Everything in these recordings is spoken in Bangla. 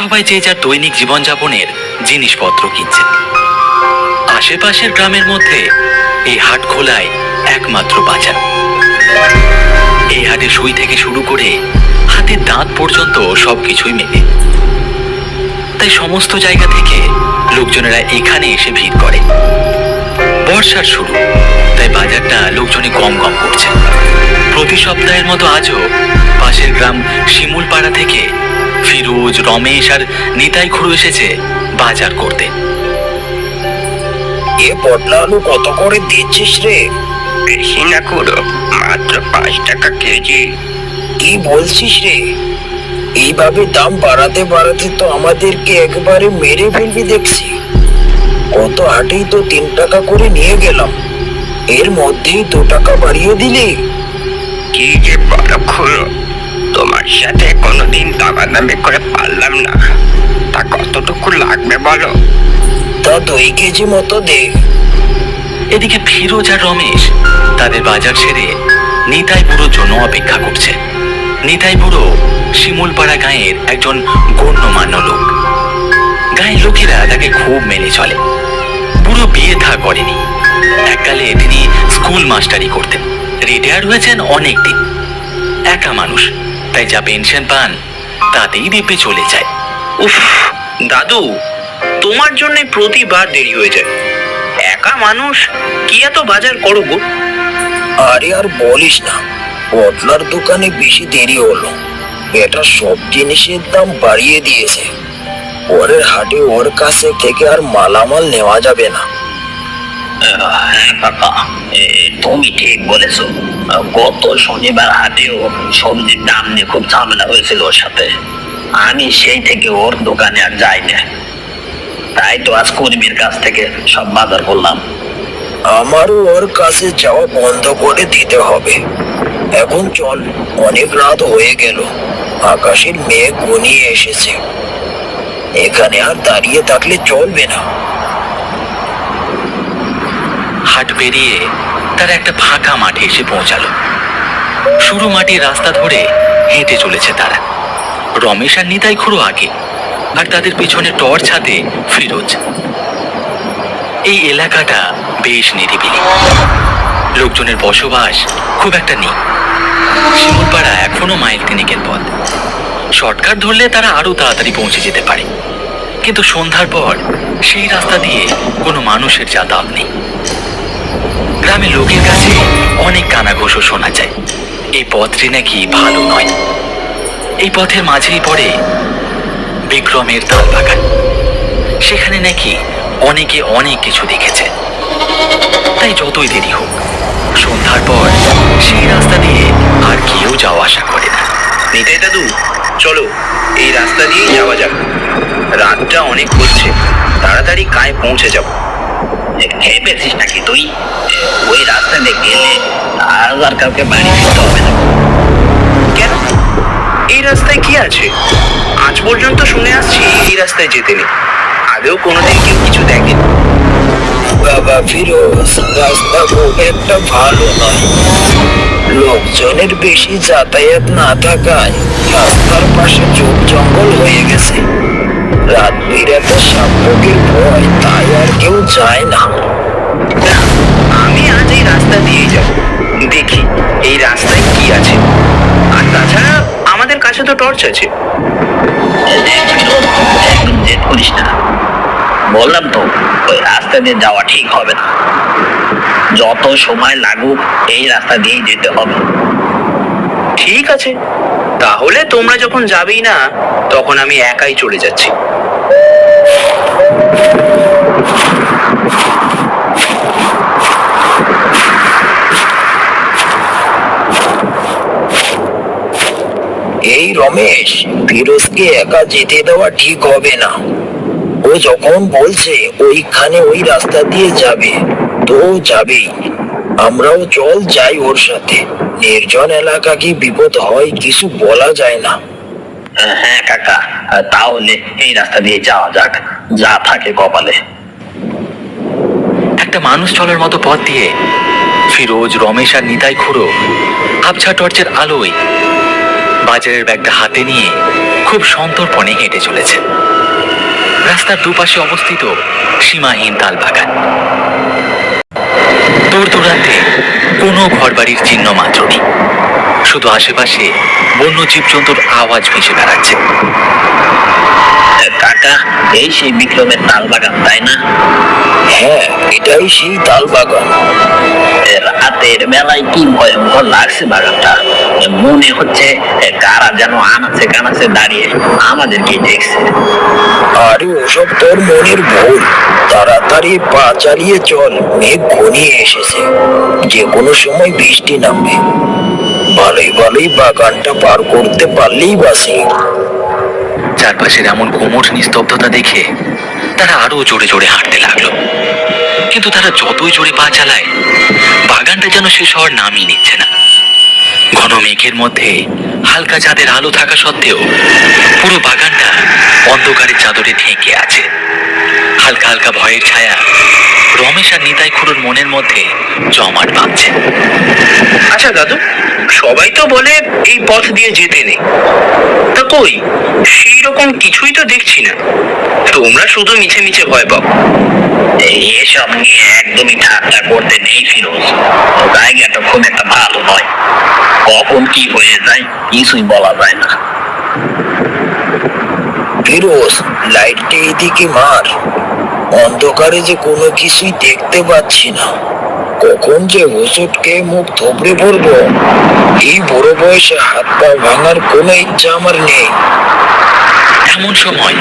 সবাই যে যার দৈনিক জীবনযাপনের জিনিসপত্র কিনছে। আশেপাশের গ্রামের মধ্যে এই হাট খোলায় একমাত্র বাজার। এই হাটে সুই থেকে শুরু করে হাতের দাঁত পর্যন্ত সবকিছুই মেলে। তাই সমস্ত জায়গা থেকে লোকজনেরা এখানে এসে ভিড় করে। বর্ষার শুরু। তাই বাজারটা লোকজনে কম কম করছে। প্রতি সপ্তাহের মতো আজও পাশের গ্রাম শিমুলপাড়া থেকে ফিরোজ রমেশ আর নিতাই খুড়ো এসেছে বাজার করতে। এ পটলা আলু কত করে দিচ্ছিস রে? বেশি না করো মাত্র পাঁচ টাকা কেজি। কি বলছিস রে? এইভাবে দাম বাড়াতে বাড়াতে তো আমাদেরকে একবারে মেরে ফেলবি দেখছি। কত হাটেই তো তিন টাকা করে নিয়ে গেলাম। এর মধ্যেই দু টাকা বাড়িয়ে দিলি। কি যে বড় খুলো তোমার সাথে কোনোদিন দামাদামি করে পারলাম না। তা কতটুকু লাগবে বলো? তা দুই কেজি মতো দে। এদিকে ফিরোজ আর রমেশ তাদের বাজার ছেড়ে নিতাই বুড়োর জন্য অপেক্ষা করছে। নিতাই বুড়ো শিমুলপাড়া গাঁয়ের একজন গণ্যমান্য লোক। গাঁয়ের লোকেরা তাকে খুব মেনে চলে। বুড়ো বিয়ে থা করেনি। এককালে তিনি স্কুল মাস্টারি করতেন। রিটায়ার হয়েছেন অনেক দিন একা মানুষ, তাই যা পেনশন পান, তাতেই দিব্যে চলে যায়। উফ, দাদু, তোমার জন্য প্রতিবার দেরি হয়ে যায়। একা মানুষ, কি এত বাজার করো গো? আরে আর বলিস না পটলার দোকানে বেশি দেরি হলো। এটা সব জিনিসের দাম বাড়িয়ে দিয়েছে। পরের হাটে ওর কাছে থেকে আর মালামাল নেওয়া যাবে না। কাকা তুমি ঠিক বলেছ। গত শনিবার হাটেও সবজির দাম নিয়ে খুব ঝামেলা হয়েছিল ওর সাথে। আমি সেই থেকে ওর দোকানে আর যাই না তাই তো আজ কর্মীর কাছ থেকে সব বাজার করলাম। আমারও ওর কাছে যাওয়া বন্ধ করে দিতে হবে। এখন চল অনেক রাত হয়ে গেল। আকাশের মেঘ ঘনিয়ে এসেছে। এখানে আর দাঁড়িয়ে থাকলে চলবে না। হাট পেরিয়ে তারা একটা ফাঁকা মাঠে এসে পৌঁছালো। সরু মাটির রাস্তা ধরে হেঁটে চলেছে তারা। রমেশ আর নিতাই খুঁড়ো আগে, আর তাদের পেছনে টর্চ হাতে ফিরোজ। এই এলাকাটা বেশ নিরিবিলি। লোকজনের বসবাস খুব একটা নেই। শিমুলপাড়া এখনও মাইল তিনেকের পথ। শর্টকাট ধরলে তারা আরও তাড়াতাড়ি পৌঁছে যেতে পারে। কিন্তু সন্ধ্যার পর সেই রাস্তা দিয়ে কোনো মানুষের যাতায়াত নেই। গ্রামের লোকের কাছে অনেক কানাঘোষও শোনা যায়। এই পথটি নাকি ভালো নয়। এই পথের মাঝেই পড়ে বিক্রমের তাল বাগান। সেখানে নাকি অনেকে অনেক কিছু দেখেছে। তাই যতই দেরি হোক, সন্ধ্যার পর সেই রাস্তা দিয়ে আর কেউ যাওয়া আসা করে না। নিতাই দাদু, চলো, এই রাস্তা দিয়েই যাওয়া যাক। রাতটা অনেক হচ্ছে। তাড়াতাড়ি গায়ে পৌঁছে যাব। খেয়ে পেয়েছিস নাকি তুই? ওই রাস্তা দিয়ে গেলে আর কাউকে বাড়ি ফিরতে হবে না। কেন? এই রাস্তায় কি আছে? আজ পর্যন্ত শুনে আসছি এই রাস্তায় যেতে নেই। আগেও কোনোদিন কেউ কিছু দেখেনি। বাবা ফিরোজ, রাস্তা খুব একটা ভালো নয়। লোকজনের বেশি যাতায়াত না থাকায় রাস্তার পাশে জঙ্গল হয়ে রাত বিরাতে সাপোকের ভয় তাই আর কেউ যায় না। আমি আজ এই রাস্তা দিয়েই যাব। দেখি এই রাস্তায় কি আছে। আর তাছাড়া আমাদের কাছে তো টর্চ আছে। বললাম তো, ওই রাস্তা দিয়ে যাওয়া ঠিক হবে না। যত সময় লাগুক, এই রাস্তা দিয়েই যেতে হবে। ঠিক আছে, তাহলে তোমরা যখন যাবেই না, তখন আমি একাই চলে যাচ্ছি। এই রমেশ, ফিরোজকে একা যেতে দেওয়া ঠিক হবে না। ও যখন বলছে, ওইখানে ওই রাস্তা দিয়ে যাবে, তো যাবেই। আমরাও চল যাই ওর সাথে। নির্জন এলাকা কি বিপদ হয় কিছু বলা যায় না। হ্যাঁ কাকা। তাহলে এই রাস্তা দিয়ে যাওয়া যাক, যা থাকে কপালে। একটা মানুষ চলার মতো পথ দিয়ে ফিরোজ, রমেশ আর নিতাই খুঁড়ো আবছা টর্চের আলোয় বাজারের ব্যাগটা হাতে নিয়ে খুব সন্তর্পণে হেঁটে চলেছে। রাস্তার দুপাশে অবস্থিত সীমাহীন তাল বাগান দূর দূরান্তে কোনো ঘরবাড়ির চিহ্ন মাত্র নেই। শুধু আশেপাশে বন্য জীবজন্তুর আওয়াজ ভেসে বেড়াচ্ছে। কাকা এই সেই বিক্রমের তাল বাগান তাই না? হ্যাঁ এটাই সেই তাল বাগান রাতের বেলায় কি ভয়ঙ্কর লাগছে বাগানটা? মনে হচ্ছে কারা যেন আনাচে কানাচে দাঁড়িয়ে আমাদেরকে দেখছে। আরে ওসব তোর মনের ভুল। তাড়াতাড়ি পা চালিয়ে চল মেঘ ঘনিয়ে এসেছে। যে কোনো সময় বৃষ্টি নামবে। ভালোই ভালোই বাগানটা পার করতে পারলেই বাসি। চারপাশের এমন ঘুমট নিস্তব্ধতা দেখে তারা আরও জোরে জোরে হাঁটতে লাগল। কিন্তু তারা যতই জোরে পা চালায়, বাগানটা যেন শেষ হওয়ার নামই নিচ্ছে না। ঘন মেঘের মধ্যে হালকা চাঁদের আলো থাকা সত্ত্বেও পুরো বাগানটা অন্ধকারের চাদরে ঢেকে আছে। হালকা হালকা ভয়ের ছায়া রমেশ আর নিতাই খুড়োর মনের মধ্যে জমাট বাঁধছে। আচ্ছা দাদু সবাই তো বলে এই পথ দিয়ে যেতে নেই। তা কই? সেই রকম কিছুই তো দেখছি না। তোমরা শুধু মিছে মিছে ভয় পাও। এসব নিয়ে একদমই ঠাট্টা করতে নেই ফিরোজ। জায়গাটা খুব একটা ভালো নয়। কখন কি হয়ে যায় কিছুই বলা যায় না। ফিরোজ লাইটটা এদিকে মার। অন্ধকারে যে কোনো কিছুই দেখতে পাচ্ছি না। কখন যে হোসটকে মুখ থবড়ে পড়ব। এই বড় বয়সে হাত পা ভাঙার কোনো ইচ্ছা আমার নেই। এমন সময়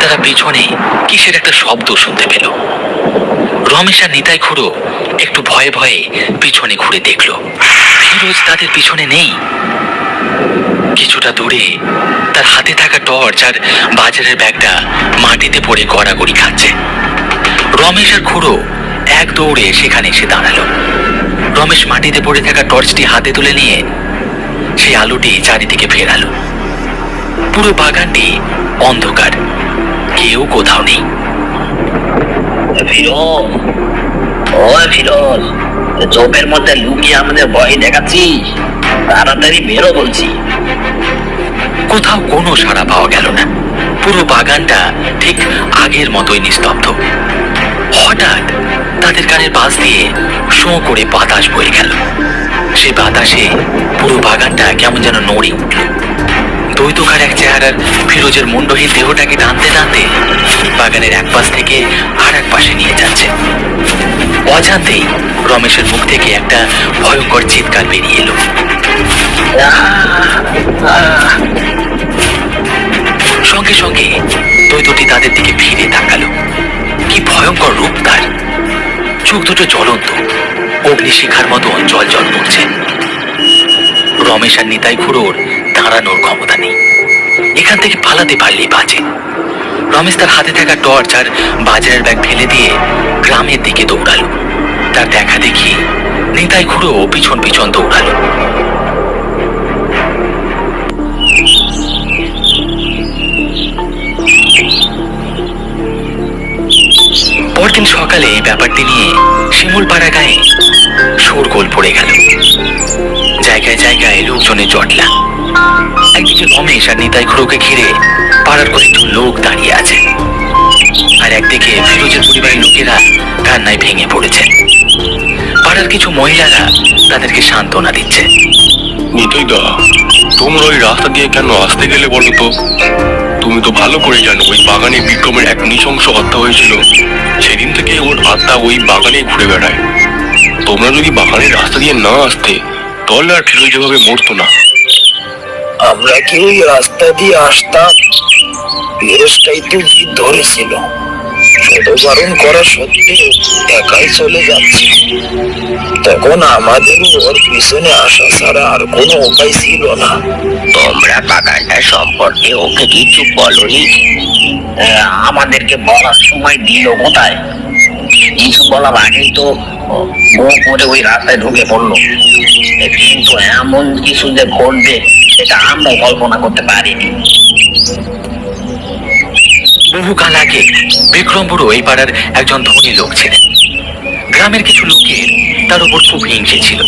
তারা পেছনে কিসের একটা শব্দ শুনতে পেল। রমেশ আর নিতাই খুড়ো একটু ভয়ে ভয়ে পিছনে ঘুরে দেখল। ফিরোজ তাদের পিছনে নেই। কিছুটা দূরে তার হাতে থাকা টর্চ আর বাজারের ব্যাগটা মাটিতে পড়ে গড়াগড়ি খাচ্ছে। রমেশ আর খুড়ো এক দৌড়ে সেখানে এসে দাঁড়াল। রমেশ মাটিতে পড়ে থাকা টর্চটি হাতে তুলে নিয়ে সেই আলোটি চারিদিকে ফেরালো। পুরো বাগানটি অন্ধকার, কেউ কোথাও নেই। ফিরোজ ও ফিরোজ চোখের মধ্যে লুকিয়ে আমাদের ভয় দেখাচ্ছিস? তাড়াতাড়ি বেরো বলছি। কোথাও কোনো সাড়া পাওয়া গেল না। পুরো বাগানটা ঠিক আগের মতোই নিস্তব্ধ। হঠাৎ তাদের কানের পাশ দিয়ে শোঁ করে বাতাস বয়ে গেল। সেই বাতাসে পুরো বাগানটা কেমন যেন নড়ে উঠল। দ্বৈতকার এক চেহারার ফিরোজের মুন্ডহীন দেহটাকে টানতে টানতে বাগানের এক পাশ থেকে আর এক পাশে নিয়ে যাচ্ছে। অজান্তেই রমেশের মুখ থেকে একটা ভয়ঙ্কর চিৎকার বেরিয়ে এলো। সঙ্গে সঙ্গে দ্বৈতটি তাদের দিকে ফিরে তাকালো। কি ভয়ঙ্কর রূপ তার। চোখ দুটো জ্বলন্ত। অগ্নিশিখার মতো জল জল পড়ছে। রমেশ আর নিতাই খুড়োর দাঁড়ানোর ক্ষমতা নেই। এখান থেকে পালাতে পারলেই বাঁচে। রমেশ তার হাতে থাকা টর্চ আর বাজারের ব্যাগ ফেলে দিয়ে গ্রামের দিকে দৌড়ালো। তার দেখা দেখি নিতাই খুড়ো পিছন পিছন দৌড়ালো। পরদিন সকালে এই ব্যাপারটি নিয়ে শিমুল শিমুলপাড়া গায়ে শোরগোল পড়ে গেল। জায়গায় জায়গায় লোকজনের জটলা। একদিকে রমেশ আর নিতাই খুড়োকে ঘিরে পাড়ার কয়েকজন লোক দাঁড়িয়ে আছে। আর একদিকে ফিরোজের পরিবারের লোকেরা কান্নায় ভেঙে পড়েছে। পাড়ার কিছু মহিলারা তাদেরকে সান্ত্বনা দিচ্ছে। নিতাই দা তোমরা ওই রাস্তা দিয়ে কেন আসতে গেলে বলো তো? তুমি তো ভালো করে জানো, ওই বাগানে বিক্রমের এক নৃশংস হত্যা হয়েছিল। সেদিন থেকে ওর আত্মা ওই বাগানে ঘুরে বেড়ায়। তোমরা যদি বাগানের রাস্তা দিয়ে না আসতে তাহলে আর ফিরোজ যেভাবে মরতো না। আমরা কি ওই রাস্তা দিয়ে আসতাম? বেশ তো জিদ ধরেছিল বারণ করা সত্ত্বেও একাই চলে যাচ্ছে। তখন আমাদের ওর পিছনে আসা ছাড়া আর কোনো উপায় ছিল না। তোমরা বাগানটা সম্পর্কে ওকে কিছু বলনি? আমাদেরকে বলার সময় দিল কোথায়? কিছু বলার আগেই তো ও, গো করে ওই রাস্তায় ঢুকে পড়ল। কিন্তু এমন কিছু যে ঘটবে সেটা আমরা কল্পনা করতে পারিনি। বহুকাল আগে বিক্রম বুড়ো এই পাড়ার একজন ধনী লোক ছিলেন। গ্রামের কিছু লোকের তার উপর খুব হিংসে ছিল।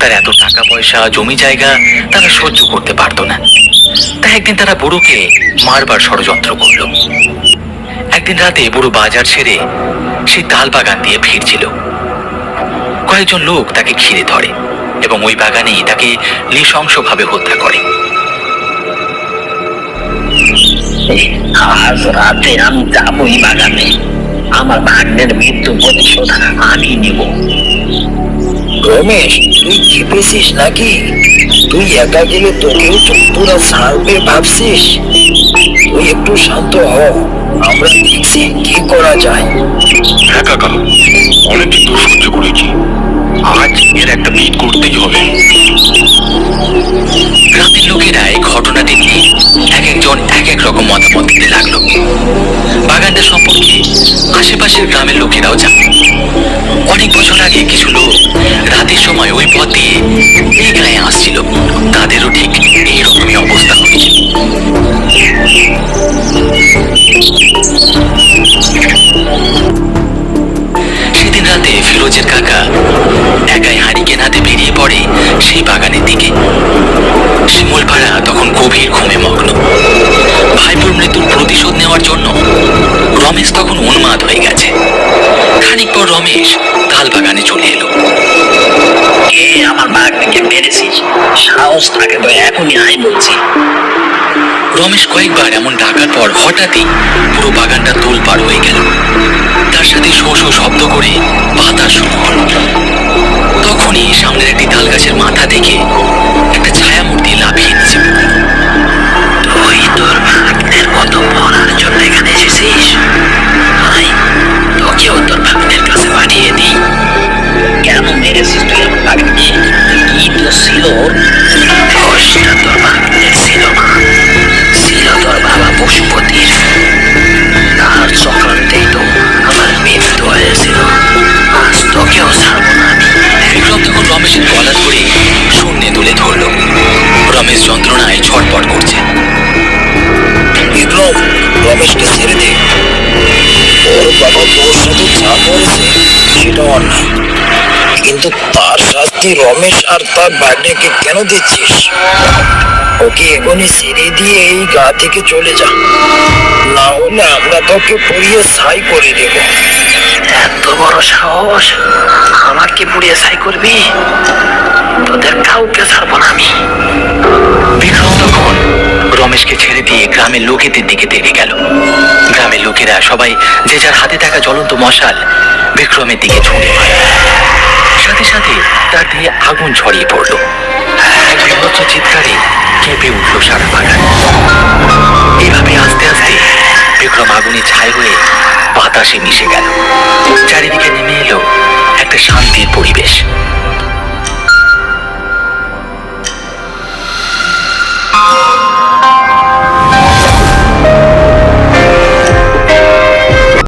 তার এত টাকা পয়সা, জমি জায়গা তারা সহ্য করতে পারতো না। তাই একদিন তারা বুড়োকে মারবার ষড়যন্ত্র করল। একদিন রাতে বুড়ো বাজার ছেড়ে সেই তাল বাগান দিয়ে ফিরছিল। কয়েকজন লোক তাকে ঘিরে ধরে এবং ওই বাগানেই তাকে নৃশংসভাবে হত্যা করে। আজ রাতে আমি যাবই বাগানে। আমার ভাগ্নের মৃত্যু প্রতিশোধ আমি নিব। রমেশ, তুই খেপেছিস নাকি? তুই একা গেলে তোকেও চতুরা ছাড়বে ভাবছিস। তুই একটু শান্ত হ। আমরা দেখছি কি করা যায়। হ্যাঁ কাকা অনেকদিন তো সহ্য করেছি। আজ এর একটা বিট করতেই হবে। গ্রামের লোকেরা এই ঘটনাটি নিয়ে এক একজন এক এক রকম মতামত দিতে লাগল। বাগানটা সম্পর্কে আশেপাশের গ্রামের লোকেরাও জানে। অনেক বছর আগে কিছু লোক রাতের সময় ওই পথ দিয়ে এই গায়ে আসছিল। তাদেরও ঠিক এইরকমই অবস্থা হয়েছিল সেদিন রাতে ফিরোজের কাকা পড়ে সেই বাগানের দিকে। শিমুলপাড়া তখন গভীর ঘুমে মগ্ন। ভাইপোর মৃত্যুর প্রতিশোধ নেওয়ার জন্য রমেশ তখন উন্মাদ হয়ে গেছে। খানিক পর রমেশ তাল বাগানে চলে এলো। আমার ভাগ্নকে মেরেছিস? সাহস থাকে তো এখনই আই বলছি। রমেশ কয়েকবার এমন ডাকার পর হঠাৎই পুরো বাগানটা তোল পার হয়ে গেল। তার সাথে শো শো শব্দ করে বাতাস শুরু হলো। তখনই সামনের অন্যায় কিন্তু তার শাস্তি রমেশ আর তার ভাগ্নেকে কেন দিচ্ছিস? ওকে এখনই ছেড়ে দিয়ে এই গা থেকে চলে যা। না হলে আমরা তোকে পড়িয়ে ছাই করে দেব। এত বড় সাহস? আমাকে পুড়িয়ে ছাই করবি? তোদের কাউকে ছাড়বো না আমি। রমেশকে ছেড়ে দিয়ে গ্রামের লোকেদের দিকে তেড়ে গেল। গ্রামের লোকেরা সবাই যে যার হাতে থাকা জ্বলন্ত মশাল বিক্রমের দিকে ছুঁড়ে সাথে সাথে তার দিয়ে আগুন ছড়িয়ে পড়ল। বিভৎস চিৎকারে কেঁপে উঠল সারা বাগান এভাবে আস্তে আস্তে বিক্রম আগুনে ছাই হয়ে বাতাসে মিশে গেল। চারিদিকে নেমে এলো একটা শান্তির পরিবেশ।